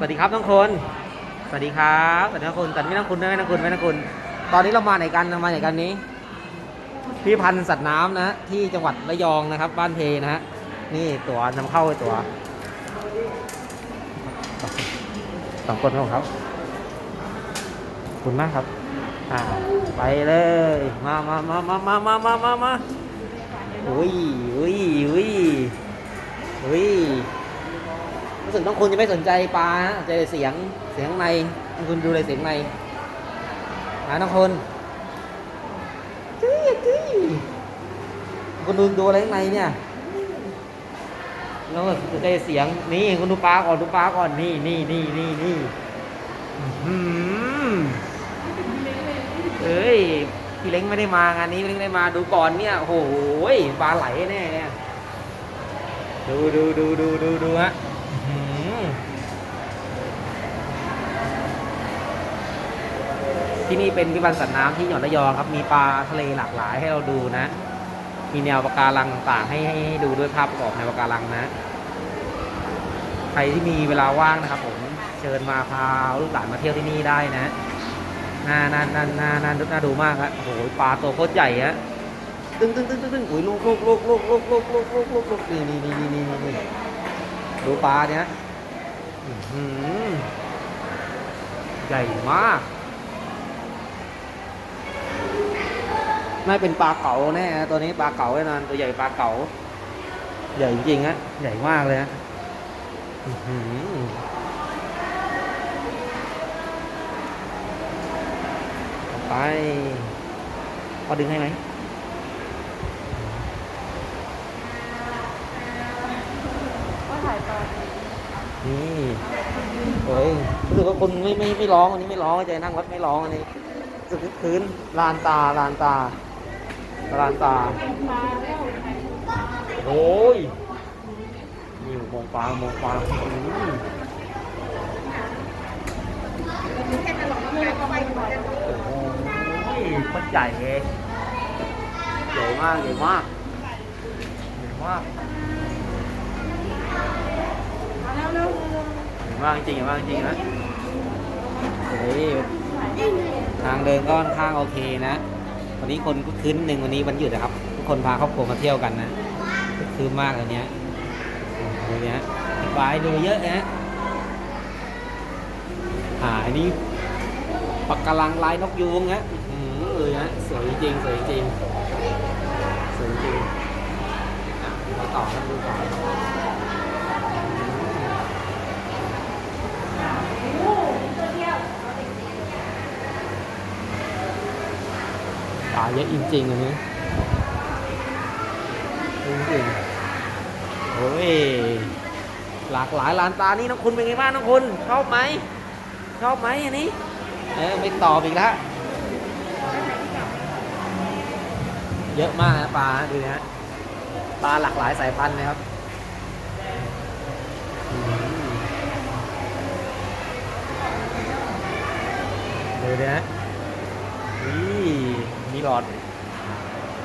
สวัสดีครับน้องคน สวัสดีครับสวัสดีน้องคนแต่ไม่น้องคุณไม่น้องคุณไม่น้องคุณ ตอนนี้เรามาไหนกันมาไหนกันนี้พิพันธ์สัตว์น้ำนะที่จังหวัดระยองนะครับ บ้านเพนะฮะนี่ตัวนำเข้าตัวสองคนของเขาขอบคุณมากครับอ่าไปเลย มามามามามามามามามาอุ้ยอุ้ยอุ้ยอุ้ย รู้สึกน้องคุณจะไม่สนใจปลานะใจเสียงเสียงในน้องคุณดูเลยเสียงในหาน้องคุณจี้จี้คุณดูดูอะไรข้างในเนี่ยแล้วก็สนใจเสียงนี่คุณดูปลาก่อนดูปลาก่อนนี่นี่นี่นี่นี่เอ้ยพี่เล้งไม่ได้มางานนี้พี่เล้งไม่ได้มาดูก่อนเนี่ยโอ้โหปลาไหลแน่เนี่ยดูดูดูดูดูดูฮะ ที่นี่เป็นพิพิธภัณฑ์สัตว์น้ำที่หวัดระยองครับ มีปลาทะเลหลากหลายให้เราดูนะ มีแนวปะการังต่างๆให้ให้ให้ดูด้วยภาพประกอบแนวปะการังนะ ใครที่มีเวลาว่างนะครับ ผมเชิญมาพาลูกหลานมาเที่ยวที่นี่ได้นะน่าน่าน่าน่าน่าน่าดูมากครับโอ้โหปลาตัวโคตรใหญ่ฮะตึ้งตึ้งตึ้งตึ้งตึ้งอุ้ยลูกลูกลูกลูกลูกลูกลูกลูกลูกลูกนี่นี่นี่นี่นี่นี่ดูปลาเนี้ยอื้อหือใหญ่มาก น่าเป็นปลาเก๋าแน่ะตัวนี้ปลาเก๋าแน่นอนตัวใหญ่ปลาเก๋าใหญ่จริงๆฮะใหญ่มากเลยฮะไปพอดึงให้ไหมก็ถ่ายตอนนี่เฮ้ยรู้สึกว่าคนไม่ไม่ไม่ร้องอันนี้ไม่ร้องใจนั่งรถไม่ร้องอันนี้รู้สึกคึกคืนลานตาลานตา ตลาดตาโอ้ยนี่มองฟ้ามองฟ้าโอ้ยคนใหญ่เลยใหญ่มากเจ๋งมากเจ๋งมากใหญ่มากจริงใหญ่มากจริงนะเฮ้ยทางเดินก็ค่อนข้างโอเคนะ วันนี้คนก็คืนหนึ่งวันนี้วันหยุดนะครับ ทุกคนพาครอบครัวมาเที่ยวกันนะคือมากเลยเนี้ยดูเนี้ยปลายดูเยอะนะหาอันนี้ปักกะลังลายนกยูงฮะอือเลยฮะสวยจริงสวยจริงสวยจริงอะดูต่อครับดูต่อปลา เยอะจริงๆอันนี้จริงๆโอ้ยหลากหลายลานตานี่น้องคุณเป็นไงบ้างน้องคุณชอบไหมชอบไหมอันนี้เออไม่ตอบอีกแล้วเยอะมากนะปลาดูนะฮะปลาหลากหลายสายพันธุ์นะครับอืมดูนะฮะ มีหลอด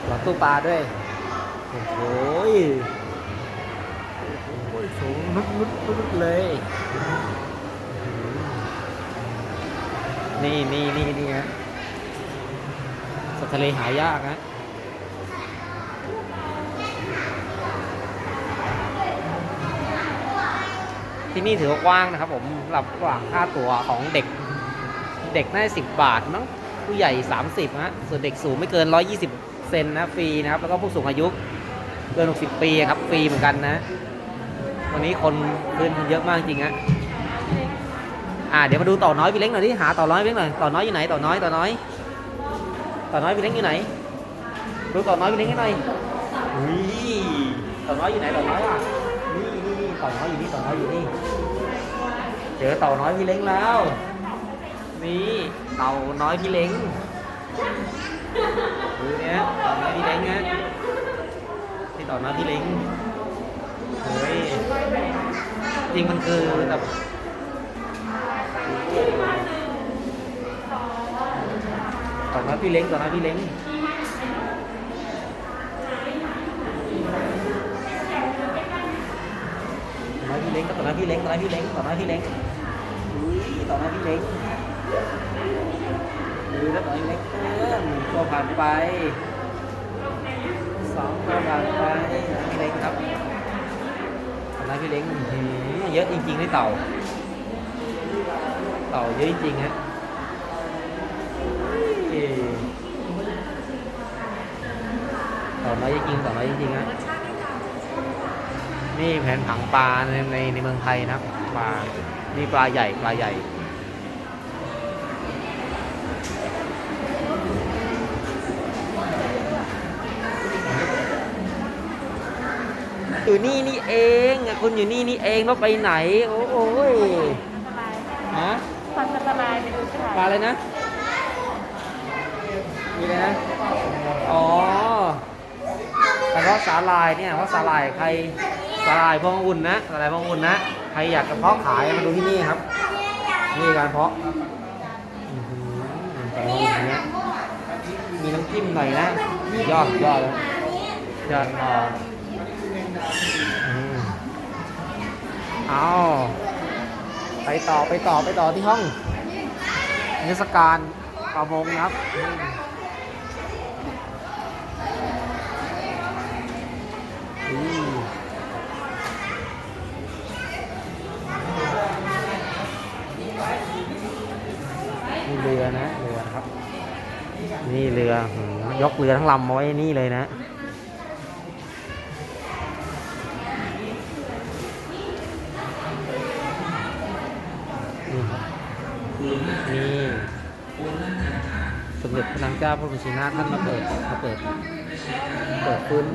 หลอดตู้ปลาด้วย โอ้โหยโอ้โหยสูงนุดนุดนุดนุดเลย นี่นี่นี่นี่ฮะสัตว์ทะเลหายากนะที่นี่ถือว่ากว้างนะครับผมสำหรับระหว่างค่าตั๋วของเด็ก เด็กน่าจะสิบบาทมั้ง ผู้ใหญ่ 30นะส่วนเด็กสูงไม่เกิน 120 เซนนะฟรีนะครับ แล้วก็ผู้สูงอายุเกิน 60 ปีครับฟรีเหมือนกันนะ วันนี้คนขึ้นเยอะมากจริงฮะอ่าเดี๋ยวมาดูต่อน้อยพี่เล้งหน่อยดิหาต่อน้อยพี่เล้งหน่อยต่อน้อยอยู่ไหนต่อน้อยต่อน้อย ต่อน้อยพี่เล้งอยู่ไหนดูต่อน้อยพี่เล้งให้หน่อยอุ้ยต่อน้อยอยู่ไหนต่อน้อยอะนี่นี่นี่ต่อน้อยอยู่นี่ต่อน้อยอยู่นี่เจอต่อน้อยพี่เล้งแล้ว นี่เต่าน้อยพี่เล้งดูเนี้ยเต่าน้อยพี่เล้งนะนี่เต่าน้อยพี่เล้งเฮ้ยจริงมันคือแบบเต่าน้อยพี่เล้งเต่าน้อยพี่เล้งต่าน้อยพี่เล้งต่าน้อยพี่เล้งต่าน้อยพี่เล้งต่าน้อยพี่เล้งยต่อหน้าพี่เล็ก ดูแล้วต่อพี่เล็กเออหนึ่งตัวผ่านไปสองตัวผ่านไปพี่เล็กครับต่อหน้าพี่เล็กหือเยอะจริงๆที่เต่า เต่าเยอะจริงฮะเอ้ยเต่าน้อยจริงๆเต่าน้อยจริงๆฮะนี่แผนผังปลาในในในเมืองไทยนะปลานี่ปลาใหญ่ปลาใหญ่ อยู่นี่นี่เองอะคุณอยู่นี่นี่เองแล้วไปไหน โอ้โอ้ยฮะฟันอันตรายในอุตสาปลาอะไรนะมีอะไรนะ อ๋อแต่เพราะสาลายเนี่ยเพราะสาลายใครสาลายพองอุ่นนะสาลายพองอุ่นนะใครอยากจะเพาะขายมาดูที่นี่ครับ นี่การเพาะอื้อหือสาลายพองอุ่นเนี้ยมีน้ำจิ้มหน่อยนะยอดยอดเลยยอด เอาไปต่อไปต่อไปต่อที่ห้องเทศกาลประมงนะครับ นี่เรือนะเรือครับ นี่เรือหือยกเรือทั้งลำมาไว้นี่เลยนะ นี่ครับนี่สม เด็จพระนางเจ้าพระบรมชินาท่านมาเปิดมาเปิด เปิดฟื้น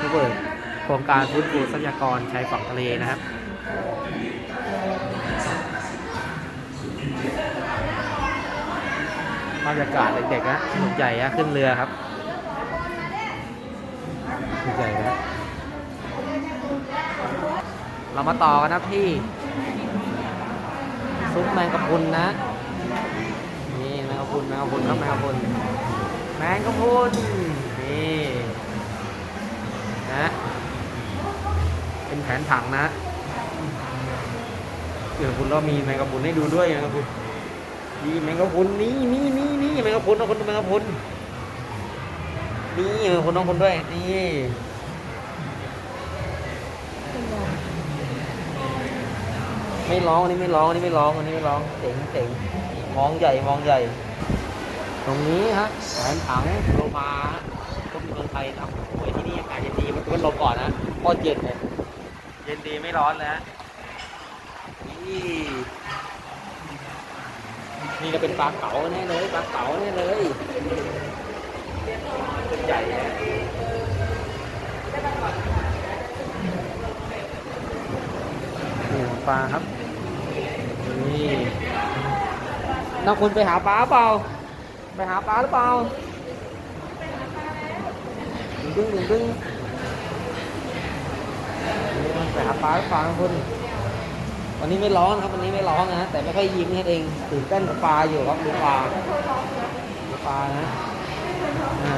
มาเปิดโครงการฟื้นฟูทรัพยากรชายฝั่งทะเลนะครับบรรยากาศเด็กๆนะสนุกใหญ่อะขึ้นเรือครับสนุกใหญ่นะเรามาต่อกันนะพี่ ซุปแมงกะพรุนนะ พุนแมงกะพุนครับแมงกะพุนแมงกะพุนนี่นะเป็นแผนผังนะเดี๋ยวคุณเรามีแมงกะพุนให้ดูด้วยแมงกะพรุนนี่แมงกะพุนนี่นี่นี่นี่แมงกะพุนเอาคนดูแมงกะพุนนี่แมงกะพุนต้องคนด้วยนี่ไม่ร้องอันนี้ไม่ร้องอันนี้ไม่ร้องอันนี้ไม่ร้องเจ๋งเจ๋งมองใหญ่มองใหญ่ ตรงนี้ฮะแผนผังโลมาต้นเมืองไทยนะครับโอ้ยที่นี่อากาศเย็นดีมันมันลมก่อนนะโคตรเย็นเลยเย็นดีไม่ร้อนเลยฮะนี่นี่จะเป็นปลาเก๋าแน่เลยปลาเก๋าแน่เลยเป็นใหญ่นะปลาครับนี่น้องคุณไปหาปลาเปล่า ไปหาปลาหรือเปล่าดึงดึงดึงดึงไปหาปลาหรือเปล่าคุณวันนี้ไม่ร้องครับวันนี้ไม่ร้องนะแต่ไม่ค่อยยิ้มแค่เองตื่นเต้นกับปลาอยู่ครับดูปลาดูปลานะอ่า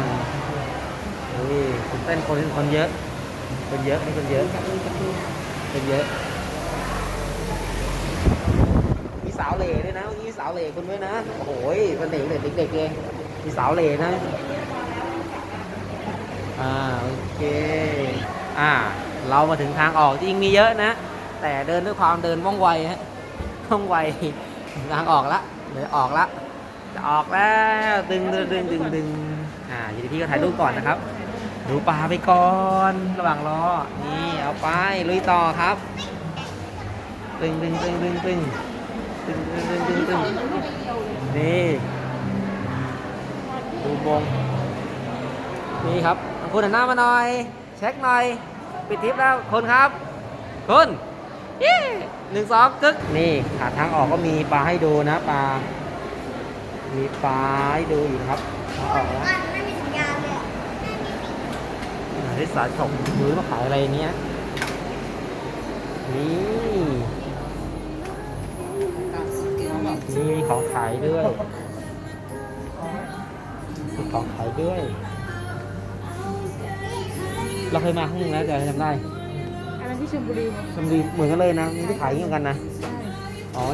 เฮ้ยตื่นเต้นคนคนเยอะ คนเยอะไม่คนเยอะคนเยอะ มีสาวเหล่ ด้วยนะเมื่อกี้มีสาวเหล่คุณด้วยนะ โอ้โหเป็นเด็กเด็กเด็กๆเลยมีสาวเหล่นะ อ่าโอเค อ่า เรามาถึงทางออกจริงมีเยอะนะ แต่เดินด้วยความเดินว่องไวฮะว่องไวทางออกละเดี๋ยวออกละจะออกแล้วดึงดึงดึงดึงดึงอ่าอยู่ดีพี่ก็ถ่ายรูปก่อนนะครับ ดูปลาไปก่อนระหว่างรอ นี่เอาไปลุยต่อครับ ตึงตึงตึงตึงตึง ตึงตึงตึงตึงตึงนี่ดูมงนี่ครับคุณหันหน้ามาหน่อย เช็คหน่อย ปิดทิปแล้วคนครับคุณเย้หนึ่งสองกึกนี่หาทางออกก็มีปลาให้ดูนะปลา มีปลาให้ดูอยู่ครับทางออกแล้วได้สายสายส่งมือมาขายอะไรเนี้ยนี่ มีของขายด้วยของขายด้วย เราเคยมาห้องนึงแล้วแต่จำได้อันนั้นที่ชลบุรีนะชลบุรีเหมือนกันเลยนะมีที่ขายเหมือนกันนะอ๋อ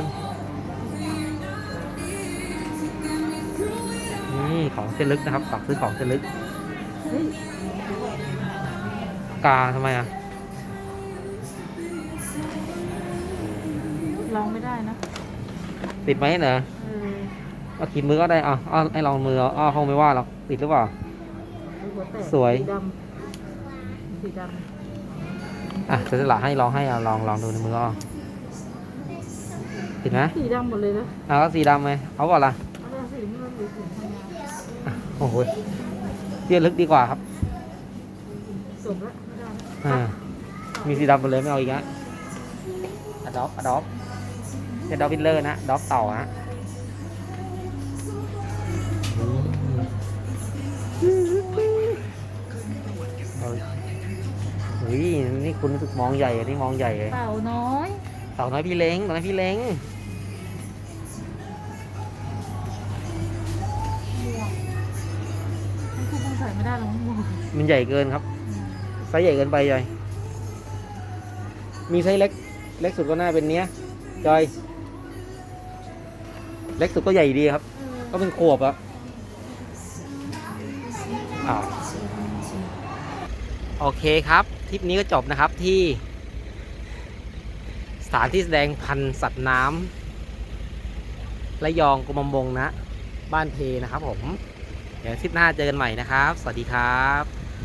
นี่ของเซนลึกนะครับฝากซื้อของเซนลึกกาทำไมอะลองไม่ได้นะ ติดไหมเหรอเออเอาขีดมือก็ได้อะเอาให้ลองมือเอาอ้าวคงไม่ว่าหรอกติดหรือเปล่าหัวแตกสวย สีดำสีดอะจะสละให้ลองให้เอาลองลองดูในมือเอาติดไหมำสีดำหมดเลยนะเอาก็สีดำไหมเอาก่อนละเอาแต่สีนี้มันหรือสีทำงานอะโอ้โหเตี้ยลึกดีกว่าครับจบแล้วไม่ได้แล้วอ่ามีสีดำหมดเลยไม่เอาอีกแล้วอะดอปอะดอป เป็นดอปวินเลอร์นะดอปเต่าฮะอืมเอาเฮ้ยนี่คุณรู้สึกมองใหญ่อันนี่มองใหญ่เลยเต่าน้อย เต่าน้อยพี่เล้งเต่าน้อยพี่เล้งหมวกนี่คุณคงใส่ไม่ได้หรอกหมวกมันใหญ่เกินครับไซส์ใหญ่เกินไปใหญ่มีไซส์เล็ก เล็กสุดก็น่าเป็นเนี้ยจอย เล็กสุดก็ใหญ่ดีครับ ก็เป็นขวบอะอ่าโอเคครับทริปนี้ก็จบนะครับที่ สถานที่แสดงพันธุ์สัตว์น้ำระยองกรมบงนะ บ้านเพนะครับผม เดี๋ยวทริปหน้าเจอกันใหม่นะครับ สวัสดีครับ